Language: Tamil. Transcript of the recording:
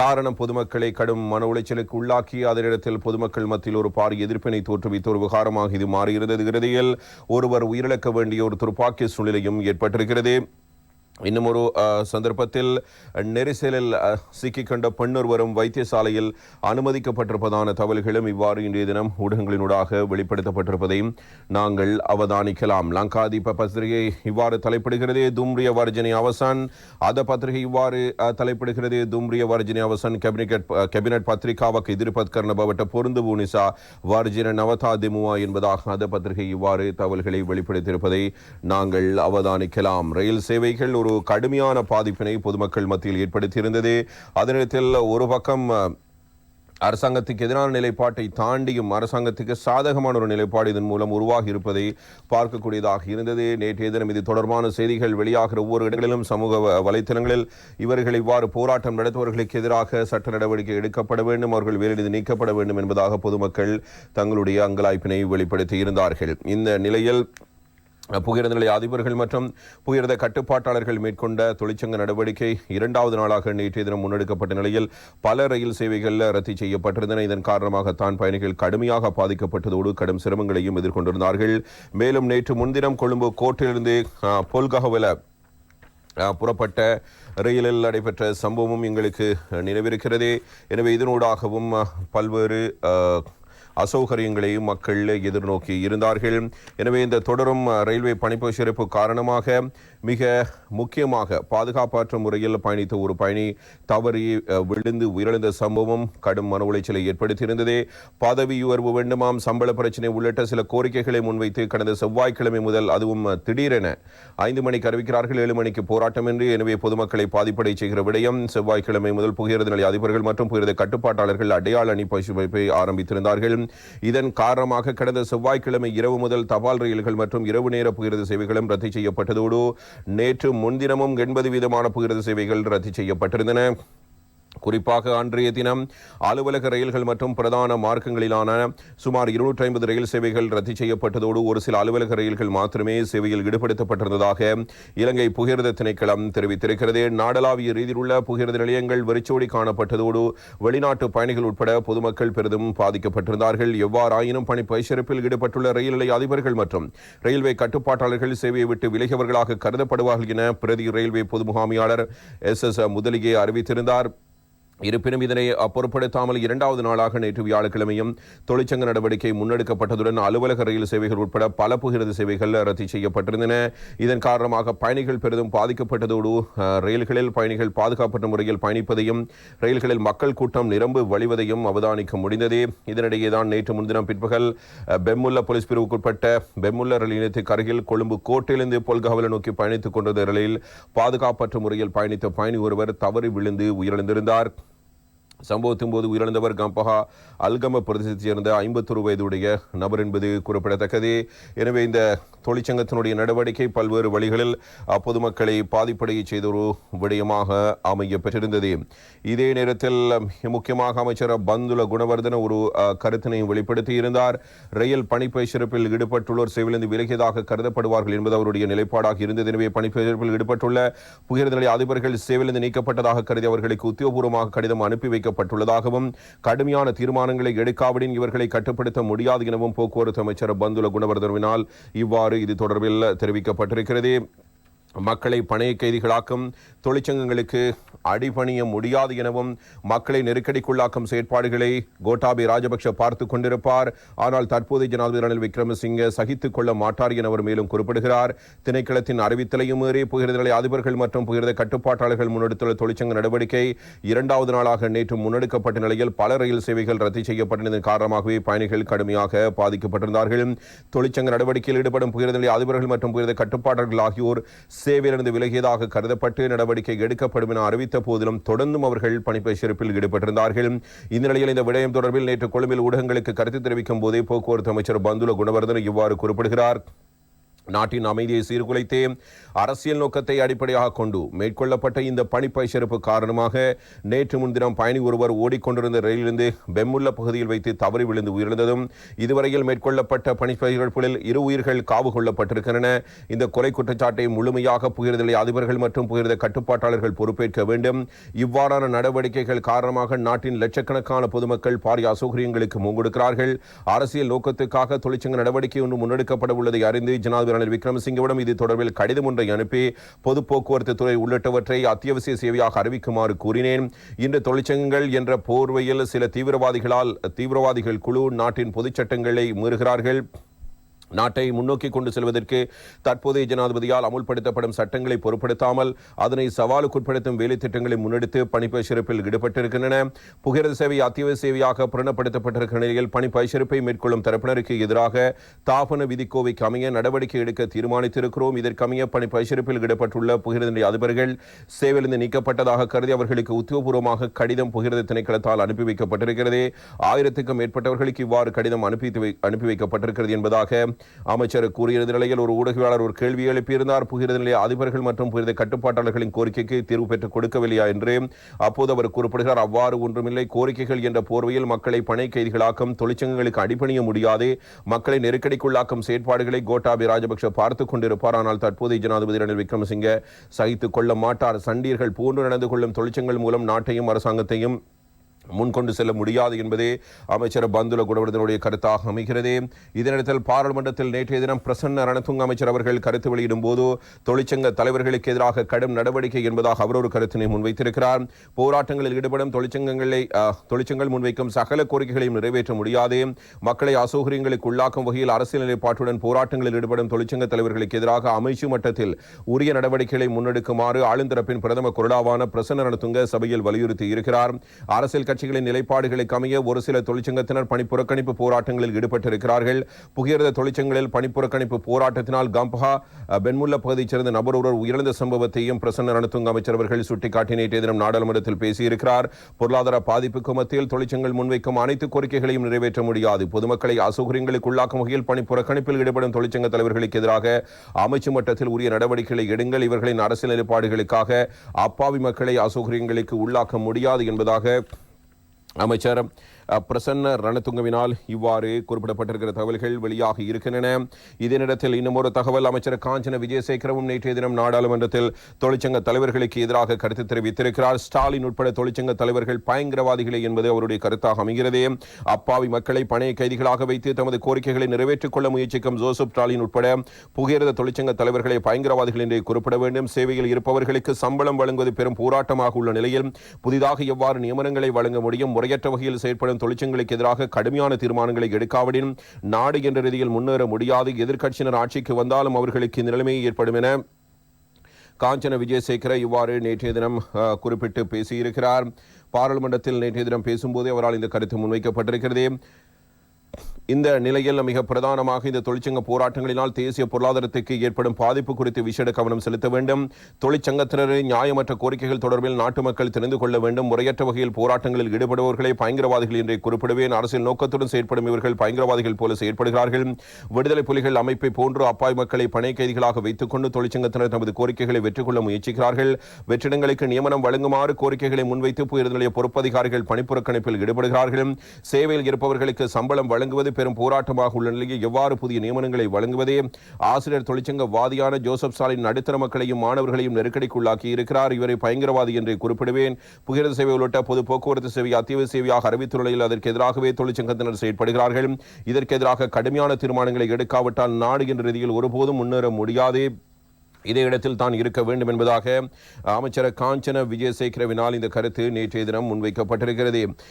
காரணம் பொதுமக்களை கடும் மன உளைச்சலுக்கு உள்ளாக்கி அதனிடத்தில் பொதுமக்கள் மத்தியில் ஒரு பாரிய எதிர்ப்பினை தோற்றுவித்த ஒரு விகாரமாக இது மாறியிருந்தது. இறுதியில் ஒருவர் உயிரிழக்க வேண்டிய ஒரு துர்ப்பாக்கிய சூழ்நிலையும் ஏற்பட்டிருக்கிறது. இன்னும் ஒரு சந்தர்ப்பத்தில் நெரிசலில் சிக்கிக்கொண்ட பெண்ணொருவரும் வைத்தியசாலையில் அனுமதிக்கப்பட்டிருப்பதான தகவல்களும் இவ்வாறு இன்றைய தினம் ஊடகங்களினூடாக வெளிப்படுத்தப்பட்டிருப்பதையும் நாங்கள் அவதானிக்கலாம். லங்காதீப பத்திரிகை இவ்வாறு தலைப்பிடுகிறது தும்ரிய வர்ஜினி அவசான். அத பத்திரிகை இவ்வாறு தலைப்பிடுகிறது தும்ரிய வர்ஜினி அவசான். கேபினெட் கேபினட் பத்திரிகாவுக்கு எதிர்பத் கர்ணபவட்ட பொருந்து பூனிசா வர்ஜின நவதா திமுவா என்பதாக அந்த பத்திரிகை இவ்வாறு தகவல்களை வெளிப்படுத்தியிருப்பதை நாங்கள் அவதானிக்கலாம். ரயில் சேவைகள் ஒரு கடுமையான பாதிப்பினை பொதுமக்கள் மத்தியில் ஏற்படுத்தியிருந்தது. அதனிடத்தில் ஒரு பக்கம் அரசாங்கத்துக்கு எதிரான நிலைப்பாட்டை தாண்டியும் அரசாங்கத்துக்கு சாதகமான ஒரு நிலைப்பாடு இதன் மூலம் உருவாகி இருப்பதை பார்க்கக்கூடியதாக இருந்தது. நேற்றைய தினம் இது தொடர்பான செய்திகள் வெளியாகிற ஒவ்வொரு இடங்களிலும் சமூக வலைத்தளங்களில் இவர்கள் இவ்வாறு போராட்டம் நடத்துபவர்களுக்கு எதிராக சட்ட நடவடிக்கை எடுக்கப்பட வேண்டும் அவர்கள் வேலையிலிருந்து நீக்கப்பட வேண்டும் என்பதாக பொதுமக்கள் தங்களுடைய அங்கலாய்ப்பினை வெளிப்படுத்தி இருந்தார்கள் இந்த நிலையில் புகையிரத நிலைய அதிபர்கள் மற்றும் புகையிரத கட்டுப்பாட்டாளர்கள் மேற்கொண்ட தொழிற்சங்க நடவடிக்கை இரண்டாவது நாளாக நேற்றைய தினம் முன்னெடுக்கப்பட்ட நிலையில் பல ரயில் சேவைகள் ரத்து செய்யப்பட்டிருந்தன. இதன் காரணமாகத்தான் பயணிகள் கடுமையாக பாதிக்கப்பட்டதோடு கடும் சிரமங்களையும் எதிர்கொண்டிருந்தார்கள். மேலும் நேற்று முன்தினம் கொழும்பு கோட்டிலிருந்து பொல்கஹவல புறப்பட்ட ரயிலில் நடைபெற்ற சம்பவமும் எங்களுக்கு நினைவிருக்கிறது. எனவே இதனூடாகவும் பல்வேறு அசௌகரியங்களையும் மக்கள் எதிர்நோக்கி இருந்தார்கள். எனவே இந்த தொடரும் ரயில்வே பணிப்பொழிப்பு காரணமாக மிக முக்கியமாக பாதுகாப்பற்ற முறையில் பயணித்த ஒரு பயணி தவறி விழுந்து உயிரிழந்த சம்பவம் கடும் மன உளைச்சலை ஏற்படுத்தியிருந்தது. பதவி உயர்வு வேண்டுமாம் சம்பள பிரச்சனை உள்ளிட்ட சில கோரிக்கைகளை முன்வைத்து கடந்த செவ்வாய்க்கிழமை முதல் அதுவும் திடீரென ஐந்து மணிக்கு அறிவிக்கிறார்கள். ஏழு மணிக்கு போராட்டம் என்று எனவே பொதுமக்களை பாதிப்படை செய்கிற விடயம் செவ்வாய்க்கிழமை முதல் புகையிரத நிலைய அதிபர்கள் மற்றும் புகையிரத கட்டுப்பாட்டாளர்கள் அடையாள அணி பசுமைப்பை ஆரம்பித்திருந்தார்கள். இதன் காரணமாக கடந்த செவ்வாய்க்கிழமை இரவு முதல் தபால் ரயில்கள் மற்றும் இரவு நேர புகிரது சேவைகளும் ரத்து செய்யப்பட்டதோடு நேற்று முன்தினமும் எண்பது வீதமான புகிரது சேவைகள் ரத்து செய்யப்பட்டிருந்தன. குறிப்பாக அன்றைய தினம் அலுவலக ரயில்கள் மற்றும் பிரதான மார்க்கங்களிலான சுமார் இருநூற்றி ஐம்பது ரயில் சேவைகள் ரத்து செய்யப்பட்டதோடு ஒரு சில அலுவலக ரயில்கள் மாத்திரமே சேவையில் ஈடுபடுத்தப்பட்டிருந்ததாக இலங்கை புகிர்த திணைக்களம் தெரிவித்திருக்கிறது. நாடளாவிய ரீதியில் உள்ள புகிர்த நிலையங்கள் வெறிச்சோடி காணப்பட்டதோடு வெளிநாட்டு பயணிகள் உட்பட பொதுமக்கள் பெரிதும் பாதிக்கப்பட்டிருந்தார்கள். எவ்வாறாயினும் பணி பயிற்சிப்பில் ஈடுபட்டுள்ள ரயில் நிலைய அதிபர்கள் மற்றும் ரயில்வே கட்டுப்பாட்டாளர்கள் சேவையை விட்டு விலகியவர்களாக கருதப்படுவார்கள் என பிரதி ரயில்வே பொது முகாமியாளர் எஸ் எஸ் முதலிகே அறிவித்திருந்தார். இருப்பினும் இதனை பொருட்படுத்தாமல் இரண்டாவது நாளாக நேற்று வியாழக்கிழமையும் தொழிற்சங்க நடவடிக்கை முன்னெடுக்கப்பட்டதுடன் அலுவலக ரயில் சேவைகள் உட்பட பல புகிறது சேவைகள் ரத்து செய்யப்பட்டிருந்தன. இதன் காரணமாக பயணிகள் பெரிதும் பாதிக்கப்பட்டதோடு ரயில்களில் பயணிகள் பாதுகாப்பற்ற முறையில் பயணிப்பதையும் ரயில்களில் மக்கள் கூட்டம் நிரம்பு வழிவதையும் அவதானிக்க முடிந்தது. இதனிடையே தான் நேற்று முன்தினம் பிற்பகல் பெம்முல்ல போலீஸ் பிரிவுக்குட்பட்ட பெம்முல்ல ரயில் நிலையத்துக்கு அருகில் கொழும்பு கோட்டையிலிருந்து பொல்காவலை நோக்கி பயணித்துக் கொண்டிருந்த ரயிலில் பாதுகாப்பற்ற முறையில் பயணித்த பயணி ஒருவர் தவறி விழுந்து உயிரிழந்திருந்தார். சம்பவத்தின் போது உயிரிழந்தவர் கம்பஹா அல்கம பிரதேசத்தைச் சேர்ந்த ஐம்பத்தொரு வயதுடைய நபர் என்பது குறிப்பிடத்தக்கது. எனவே இந்த தொழிற்சங்கத்தினுடைய நடவடிக்கை பல்வேறு வழிகளில் பொதுமக்களை பாதிப்படைய செய்த ஒரு விடயமாக அமைய பெற்றிருந்தது இதே நேரத்தில் முக்கியமாக அமைச்சர் பந்துல குணவர்தன ஒரு கருத்தினையும் கருத்தினை வெளிப்படுத்தி இருந்தார் ரயில் பணிப்பயிற்சிப்பில் ஈடுபட்டுள்ளோர் சேவையிலிருந்து விலகியதாக கருதப்படுவார்கள் என்பது அவருடைய நிலைப்பாடாக இருந்தது. எனவே பணிப்பயிற்சிப்பில் ஈடுபட்டுள்ள புகிர்ந்த அதிபர்கள் சேவையிலிருந்து நீக்கப்பட்டதாக கருதி அவர்களுக்கு உத்தியோகபூர்வமாக கடிதம் அனுப்பி வைக்க தெரிவிக்கப்பட்டுள்ளதாகவும் கடுமையான தீர்மானங்களை எடுக்காவிடின் இவர்களை கட்டுப்படுத்த முடியாது எனவும் போக்குவரத்து அமைச்சர் பந்துல குணவர்தனவினால் இவ்வாறு இது தொடர்பில் தெரிவிக்கப்பட்டிருக்கிறது. மக்களை பணைய கைதிகளாக்கும் தொழிற்சங்கங்களுக்கு அடிபணிய முடியாது எனவும் மக்களை நெருக்கடிக்குள்ளாக்கும் செயற்பாடுகளை கோட்டாபே ராஜபக்ஷ பார்த்து கொண்டிருப்பார். ஆனால் தற்போதைய ஜனாதிபதி ரணில் விக்ரமசிங்க சகித்துக் கொள்ள மாட்டார் என அவர் மேலும் குறிப்பிடுகிறார். திணைக்களத்தின் அறிவித்தலையும் மீறி புகிர்த நிலை அதிபர்கள் மற்றும் புகிர்த கட்டுப்பாட்டாளர்கள் முன்னெடுத்துள்ள தொழிற்சங்க நடவடிக்கை இரண்டாவது நாளாக நேற்று முன்னெடுக்கப்பட்ட நிலையில் பல ரயில் சேவைகள் ரத்து செய்யப்பட்டதன் காரணமாகவே பயணிகள் கடுமையாக பாதிக்கப்பட்டிருந்தார்கள். தொழிற்சங்க நடவடிக்கையில் ஈடுபடும் புகிர்த நிலை அதிபர்கள் மற்றும் புகிர்த கட்டுப்பாட்டாளர்கள் ஆகியோர் சேவையிலிருந்து விலகியதாக கருதப்பட்டு நடவடிக்கை எடுக்கப்படும் என அறிவித்த போதிலும் தொடர்ந்தும் அவர்கள் பணிப்பெயர்ப்பில் ஈடுபட்டிருந்தார்கள். இந்த நிலையில் இந்த விடயம் தொடர்பில் நேற்று கொழும்பில் ஊடகங்களுக்கு கருத்து தெரிவிக்கும் போதே போக்குவரத்து அமைச்சர் பந்துல குணவர்தன் இவ்வாறு குறிப்பிடுகிறார். நாட்டின் அமைதியை சீர்குலைத்தே அரசியல் நோக்கத்தை அடிப்படையாக கொண்டு மேற்கொள்ளப்பட்ட இந்த பணிப்பயிற்சிப்பு காரணமாக நேற்று முன்தினம் பயணி ஒருவர் ஓடிக்கொண்டிருந்த ரயிலிருந்து பெம்முள்ள பகுதியில் வைத்து தவறி விழுந்து உயிரிழந்ததும் இதுவரையில் மேற்கொள்ளப்பட்ட பணிப்பயிர்களில் இரு உயிர்கள் காவு கொள்ளப்பட்டிருக்கின்றன. இந்த கொலை குற்றச்சாட்டை முழுமையாக புகிர்தலை அதிபர்கள் மற்றும் புகிர்த கட்டுப்பாட்டாளர்கள் பொறுப்பேற்க வேண்டும். இவ்வாறான நடவடிக்கைகள் காரணமாக நாட்டின் லட்சக்கணக்கான பொதுமக்கள் பாரிய அசௌகரியங்களுக்கு முங்கொடுக்கிறார்கள் அரசியல் நோக்கத்துக்காக தொழிற்சங்க நடவடிக்கை ஒன்று முன்னெடுக்கப்பட உள்ளதை அறிந்து ஜனாதிபதி ரணில் விக்ரமசிங்கவிடம் இது தொடர்பில் கடிதம் ஒன்றை அனுப்பி பொது போக்குவரத்து துறை உள்ளிட்டவற்றை அத்தியாவசிய சேவையாக அறிவிக்குமாறு கூறினேன். இன்று தொழிற்சங்கங்கள் என்ற போர்வையில் சில தீவிரவாதிகளால் தீவிரவாதிகள் குழு நாட்டின் பொதுச்சட்டங்களை மீறுகிறார்கள். நாட்டை முன்னோக்கி கொண்டு செல்வதற்கு தற்போதைய ஜனாதிபதியால் அமுல்படுத்தப்படும் சட்டங்களை பொருட்படுத்தாமல் அதனை சவாலுக்குட்படுத்தும் வேலை திட்டங்களை முன்னெடுத்து பணிப்பயிற்சிப்பில் ஈடுபட்டிருக்கின்றன. புகிரத சேவை அத்தியாவசிய சேவையாக புறணப்படுத்தப்பட்டிருக்கிற நிலையில் பணிப்பயிற்சிப்பை மேற்கொள்ளும் தரப்பினருக்கு எதிராக தாபன விதிக்கோவைக்கு அமைய நடவடிக்கை எடுக்க தீர்மானித்திருக்கிறோம். இதற்கமைய பணிப்பயிற்சிப்பில் ஈடுபட்டுள்ள புகிரத அதிபர்கள் சேவையிலிருந்து நீக்கப்பட்டதாக கருதி அவர்களுக்கு உத்தியோகபூர்வமாக கடிதம் புகிரத திணைக்களத்தால் அனுப்பி வைக்கப்பட்டிருக்கிறது. ஆயிரத்துக்கும் மேற்பட்டவர்களுக்கு இவ்வாறு கடிதம் அனுப்பி வை- அனுப்பி வைக்கப்பட்டிருக்கிறது என்பதாக அமைச்சர் கூறியிருந்த நிலையில் ஒரு ஊடகவியாளர் ஒரு கேள்வி எழுப்பியிருந்தார். புகிரத நிலைய அதிபர்கள் மற்றும் புகிரத கட்டுப்பாட்டாளர்களின் கோரிக்கைக்கு தீர்வு பெற்றுக் கொடுக்கவில்லையா என்று. அப்போது அவர் குறிப்பிடுகிறார் அவ்வாறு ஒன்றுமில்லை. கோரிக்கைகள் என்ற போர்வையில் மக்களை பணை கைதிகளாக்கும் தொழிற்சங்கங்களுக்கு அடிபணிய முடியாது. மக்களை நெருக்கடிக்குள்ளாக்கும் செயற்பாடுகளை கோட்டாபி ராஜபக்ஷ பார்த்துக் கொண்டிருப்பார். ஆனால் தற்போதைய ஜனாதிபதி ரணில் விக்ரமசிங்க சகித்துக் கொள்ள மாட்டார். சண்டீர்கள் போன்று நடந்து கொள்ளும் தொழிற்சங்கங்கள் மூலம் நாட்டையும் அரசாங்கத்தையும் முன்கொண்டு செல்ல முடியாது என்பதே அமைச்சர் பந்துல குணவர்தனுடைய கருத்தாக அமைகிறது. இதனிடத்தில் பாராளுமன்றத்தில் நேற்றைய தினம் பிரசன்ன ரணதுங்க அமைச்சர் அவர்கள் கருத்து வெளியிடும் போது தொழிற்சங்க தலைவர்களுக்கு எதிராக கடும் நடவடிக்கை என்பதாக அவர் ஒரு கருத்தினை முன்வைத்திருக்கிறார். போராட்டங்களில் ஈடுபடும் தொழிற்சங்கங்களை தொழிற்சங்கங்கள் முன்வைக்கும் சகல கோரிக்கைகளையும் நிறைவேற்ற முடியாது. மக்களை அசௌகரியங்களுக்கு உள்ளாக்கும் வகையில் அரசியல் நிலைப்பாட்டுடன் போராட்டங்களில் ஈடுபடும் தொழிற்சங்க தலைவர்களுக்கு எதிராக அமைச்சு மட்டத்தில் உரிய நடவடிக்கைகளை முன்னெடுக்குமாறு ஆளுந்தரப்பின் பிரதம குரலாவான பிரசன்ன ரணதுங்க சபையில் வலியுறுத்தி இருக்கிறார். அரசியல் கட்சிகளின் நிலைப்பாடுகளுக்கு அமைய ஒரு சில தொழிற்சங்கத்தினர் பணிப்புறக்கணிப்பு போராட்டங்களில் ஈடுபட்டிருக்கிறார்கள். புகையிரத தொழிற்சங்கங்களில் பணிப்புறக்கணிப்பு போராட்டத்தினால் கம்பஹா பென்முல்ல பகுதியைச் சேர்ந்த நபர் ஒருவர் உயர்ந்த சம்பவத்தையும் பிரசன்ன ரணதுங்க அமைச்சர் அவர்கள் சுட்டிக்காட்டி நேற்றைய தினம் நாடாளுமன்றத்தில் பேசியிருக்கிறார். பொருளாதார பாதிப்புக்கு மத்தியில் தொழிற்சங்கள் முன்வைக்கும் அனைத்து கோரிக்கைகளையும் நிறைவேற்ற முடியாது. பொதுமக்களை அசௌகரியங்களுக்கு உள்ளாக்கும் வகையில் பணிப்புறக்கணிப்பில் ஈடுபடும் தொழிற்சங்க தலைவர்களுக்கு எதிராக அமைச்சு மட்டத்தில் உரிய நடவடிக்கைகளை எடுங்கள். இவர்களின் அரசியல் நிலைப்பாடுகளுக்காக அப்பாவி மக்களை அசௌகரியங்களுக்கு உள்ளாக்க முடியாது என்பதாக அமைச்சர் பிரசன்ன ரணதுங்கவினால் இவ்வாறு குறிப்பிடப்பட்டிருக்கிற தகவல்கள் வெளியாகி இருக்கின்றன. இதனிடத்தில் இன்னும் ஒரு தகவல். அமைச்சர் காஞ்சன விஜயசேகரவும் நேற்றைய தினம் நாடாளுமன்றத்தில் தொழிற்சங்க தலைவர்களுக்கு எதிராக கருத்து தெரிவித்திருக்கிறார். ஸ்டாலின் உட்பட தொழிற்சங்க தலைவர்கள் பயங்கரவாதிகளை என்பது அவருடைய கருத்தாக அமைகிறது. அப்பாவி மக்களை பணைய கைதிகளாக வைத்து தமது கோரிக்கைகளை நிறைவேற்றிக் கொள்ள முயற்சிக்கும் ஜோசப் ஸ்டாலின் உட்பட புகையிரத தொழிற்சங்க தலைவர்களை பயங்கரவாதிகள் என்று குறிப்பிட வேண்டும். சேவையில் இருப்பவர்களுக்கு சம்பளம் வழங்குவது பெரும் போராட்டமாக உள்ள நிலையில் புதிதாக எவ்வாறு நியமனங்களை வழங்க முடியும்? முறையற்ற வகையில் செயற்படும் தொழிற்சங்களுக்கு எதிராக கடுமையான தீர்மானங்களை எடுக்காவிடின் நாடு என்ற ரீதியில் முன்னேற முடியாது. எதிர்க்கட்சியினர் ஆட்சிக்கு வந்தாலும் அவர்களுக்கு இந்த நிலைமை ஏற்படும் என காஞ்சன விஜயசேகர இவ்வாறு நேற்றைய தினம் குறிப்பிட்டு பேசியிருக்கிறார். பாராளுமன்றத்தில் நேற்றைய தினம் பேசும்போதே அவரால் இந்த கருத்து முன்வைக்கப்பட்டிருக்கிறது. இந்த நிலையில் மிக பிரதானமாக இந்த தொழிற்சங்க போராட்டங்களினால் தேசிய பொருளாதாரத்துக்கு ஏற்படும் பாதிப்பு குறித்து விசேட கவனம் செலுத்த வேண்டும். தொழிற்சங்கத்தினரின் நியாயமற்ற கோரிக்கைகள் தொடர்பில் நாட்டு மக்கள் தெரிந்து கொள்ள வேண்டும். முறையற்ற வகையில் போராட்டங்களில் ஈடுபடுபவர்களை பயங்கரவாதிகள் என்றே குறிப்பிடுவேன். அரசியல் நோக்கத்துடன் செயற்படும் இவர்கள் பயங்கரவாதிகள் போல செயற்படுகிறார்கள். விடுதலை புலிகள் அமைப்பை போன்று அப்பாய் மக்களை பணை கைதிகளாக வைத்துக் கொண்டு தொழிற்சங்கத்தினர் தமது கோரிக்கைகளை வெற்றி கொள்ள முயற்சிக்கிறார்கள். வெற்றிடங்களுக்கு நியமனம் வழங்குமாறு கோரிக்கைகளை முன்வைத்து உயர்நிலைய பொறுப்பதிகாரிகள் பணிப்புறக்கணிப்பில் ஈடுபடுகிறார்கள். சேவையில் இருப்பவர்களுக்கு சம்பளம் வழங்குவது பெரும் போராட்டமாக உள்ள நிலையில் எவ்வாறு புதிய நியமனங்களை வழங்குவதே? ஆசிரியர் தொழிற்சங்க வாதியான ஜோசப் ஸ்டாலின் நடுத்தர மக்களையும் மாணவர்களையும் நெருக்கடிக்குள்ளாக்கி இருக்கிறார். இவரை பயங்கரவாதி என்று குறிப்பிடுவேன். புகிரத சேவை உள்ளிட்ட பொது போக்குவரத்து சேவை அத்தியாவசிய சேவையாக அறிவித்துள்ள நிலையில் அதற்கு எதிராகவே தொழிற்சங்கத்தினர் செயற்படுகிறார்கள். இதற்கு எதிராக கடுமையான தீர்மானங்களை எடுக்காவிட்டால் நாடு என்ற ரீதியில் ஒருபோதும் முன்னேற முடியாது. இதே இடத்தில் தான் இருக்க வேண்டும் என்பதாக அமைச்சர் காஞ்சன விஜயசேகரவினால் இந்த கருத்து நேற்றைய தினம் முன்வைக்கப்பட்டிருக்கிறது.